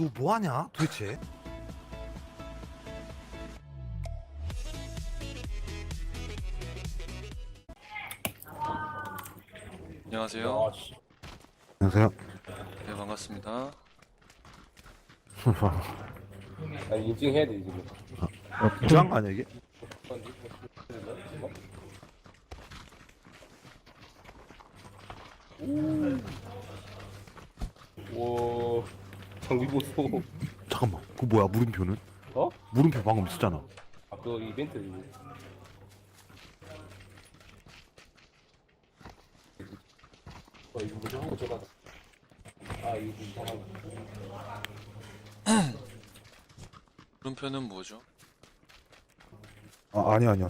너 뭐하냐 도대체? 안녕하세요. 아, 씨. 안녕하세요. 네 반갑습니다. 아, 인증해야 돼, 지금. 부자한 거 아니야 이게? 오, 장비 보소. 잠깐만 그거 뭐야 물음표는? 어? 물음표 방금 있었잖아. 아, 그 이벤트. 어, 이거. 아, 이거. 물음표는 뭐죠? 아 아니야 아니야.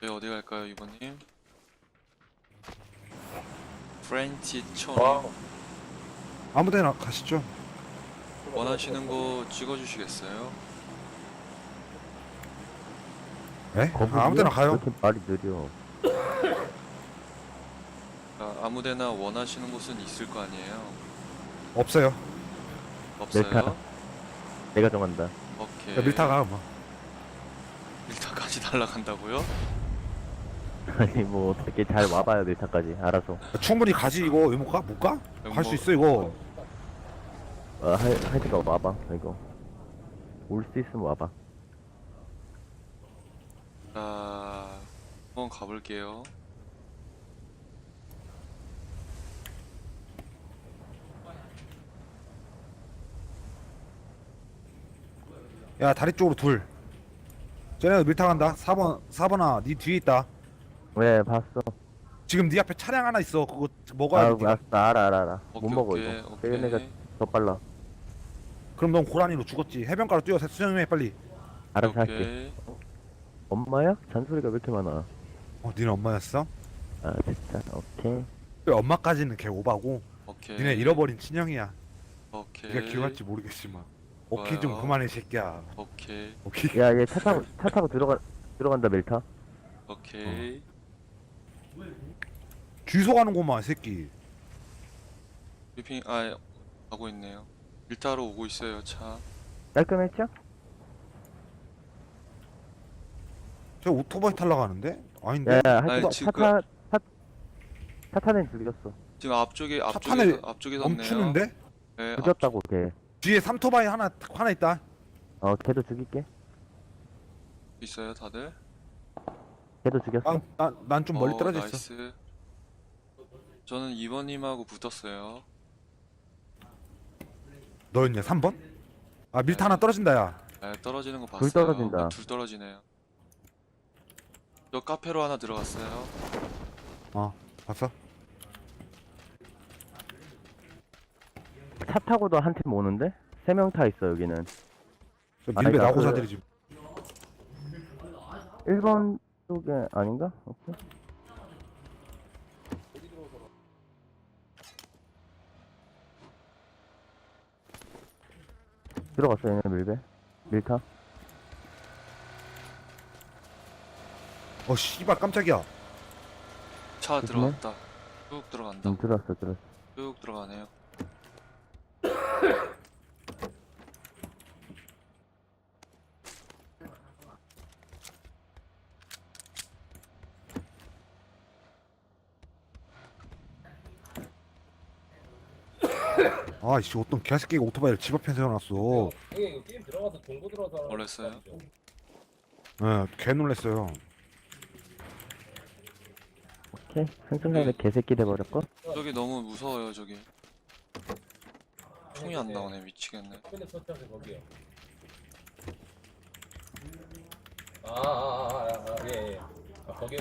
네 어디 갈까요 이번님? 프렌치 촌 와, 아무 데나 가시죠. 원하시는 곳 찍어주시겠어요? 에? 거북이요? 아, 아무 데나 왜 가요. 이렇게 말이 느려. 아, 아무데나 원하시는 곳은 있을 거 아니에요? 없어요. 없어요? 밀타. 내가 정한다. 오케이. 야, 밀타 가 뭐. 밀타까지 날라간다고요? 아니 뭐 어떻게 잘 와봐요 밀타까지 알아서. 야, 충분히 가지 이거 왜 못 가? 못 가? 갈수 뭐- 있어 이거. 어, 할 할지가 와봐 이거. 올 수 있으면 와봐. 자 한번 가볼게요. 야 다리 쪽으로 둘. 쟤네 밀타 간다. 4번 4번아 네 뒤에 있다. 왜 봤어? 지금 네 앞에 차량 하나 있어. 그거 아 먹어야 돼. 네가. 알았어 알아 알아 알아. 못 오케이, 먹어 오케이, 이거. 오케이. 얘네가 더 빨라. 그럼 넌 고라니로 죽었지. 해변가로 뛰어 수영해 빨리. 알아서 할게. 오케이. 엄마야? 잔소리가 왜 이렇게 많아? 어 니네 엄마였어? 아 진짜 오케이. 왜 엄마까지는 개 오바고 오케이. 니네 잃어버린 친형이야. 오케이. 네가 기억할지 모르겠지만. 오케이 좀 좋아요. 그만해 이 새끼야. 오케이. 오케이. 야얘 차 타고 차 타고 들어가 들어간다 밀타. 오케이. 주소 가는구만 이 새끼. 브리핑 아 가고 있네요. 밀타로 오고 있어요 차. 깔끔했죠? 저 오토바이 탈러 가는데? 아닌데? 야야 아니, 할거 지금 차타차 차 타는 죽였어. 지금 앞쪽에 차 앞쪽에 앞쪽에 섰네요. 멈추는데? 네, 앞, 죽였다고 걔. 뒤에 삼토바이 하나 하나 있다. 어 걔도 죽일게. 있어요 다들? 걔도 죽였어. 난난 좀 멀리 어, 떨어져 있어. 나이스. 저는 2번님하고 붙었어요. 너였냐? 3번? 아 밀타 하나 떨어진다 야. 네, 떨어지는 거 봤어요. 둘 떨어진다. 네, 둘 떨어지네요. 저 카페로 하나 들어갔어요. 어 봤어? 차 타고도 한 팀 오는데? 세 명 타 있어 여기는 저 그러니까 나고자들이 지금 1번 쪽에 아닌가? 오케이. 들어갔어 얘네 밀배 밀타 어 씨발 깜짝이야. 차 조심해. 들어갔다. 쭉 들어간다. 응 들어왔어 들어왔어 쭉 들어가네요. 아이씨 어떤 개새끼가 오토바이를 집 앞에 세워놨어. 이거 게임 들어가서 정보. 하는? 거 아니죠? 예개 놀랬어요. 오케이 한순간에 개새끼 돼버렸고 저기 너무 무서워요 저기. 총이 안 나오네 미치겠네. 근데 터치하세요, 거기요. 아, 아, 아, 아, 아, 예, 예. 아, 거기.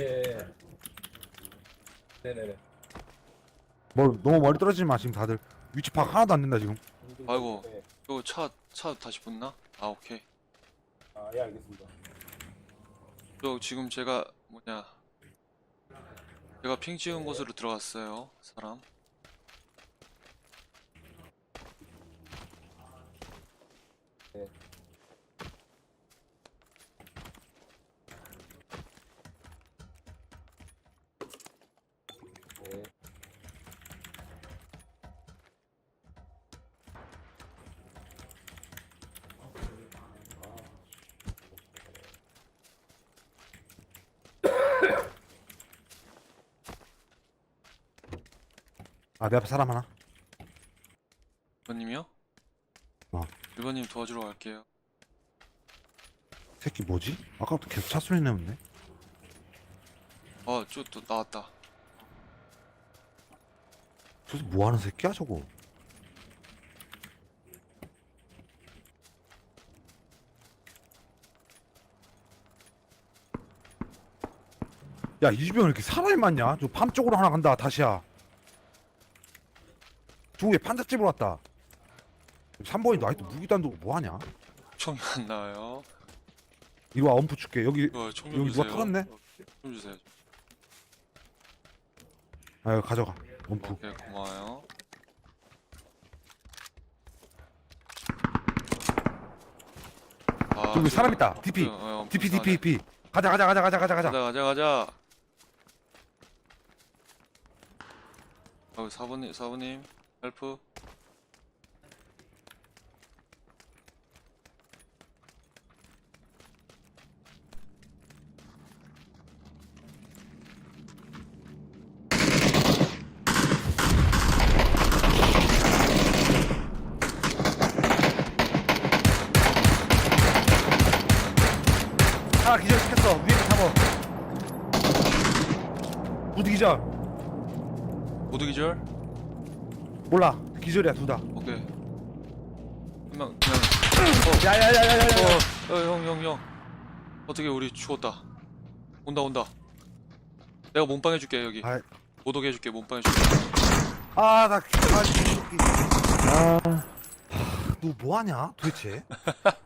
예, 예. 네네네. 뭐 너무 멀리 떨어지지 마 지금 다들 위치 파악 하나도 안 된다 지금. 아이고. 네. 이거 차, 차 다시 붙나? 아 오케이. 아, 예, 알겠습니다. 저 지금 제가 뭐냐 제가 핑 찍은 곳으로 들어갔어요 사람 아 내 앞에 사람 하나 1번님이요? 어. 1번님 도와주러 갈게요 새끼 뭐지? 아까부터 계속 차 소리 내는데 아, 저또 나왔다 저새 뭐하는 새끼야 저거 야 이 집에 왜 이렇게 사람이 많냐? 저 밤 쪽으로 하나 간다 다시야 저기 판잣집으로 왔다. 3번이 너 아직도 무기도 안 들고 뭐하냐? 총이 안 나와요. 이거 와 엄프 줄게. 여기 이거 총좀 여기 누가 주세요. 털었네? 총 주세요. 아 가져가. 엄프 오케이 고마워요. 아, 저기 사람 있다. DP. DP. DP DP 가자 가자 가자 가자 가자 가자. 가자 가자 가자. 어, 사부님 사부님 헬프. 하나 기절시켰어. 위에 잡어 무드 기절. 모두 기절 몰라. 기절이야 둘다. 오케이. 한명 그냥. 야야야야야야. 어 형 형 형. 어떻게 우리 죽었다. 온다 온다. 내가 몸빵 해줄게 여기. 아이. 못 오게 해줄게 몸빵 해줄게. 아나 아, 이 새끼. 아, 너 뭐하냐 도대체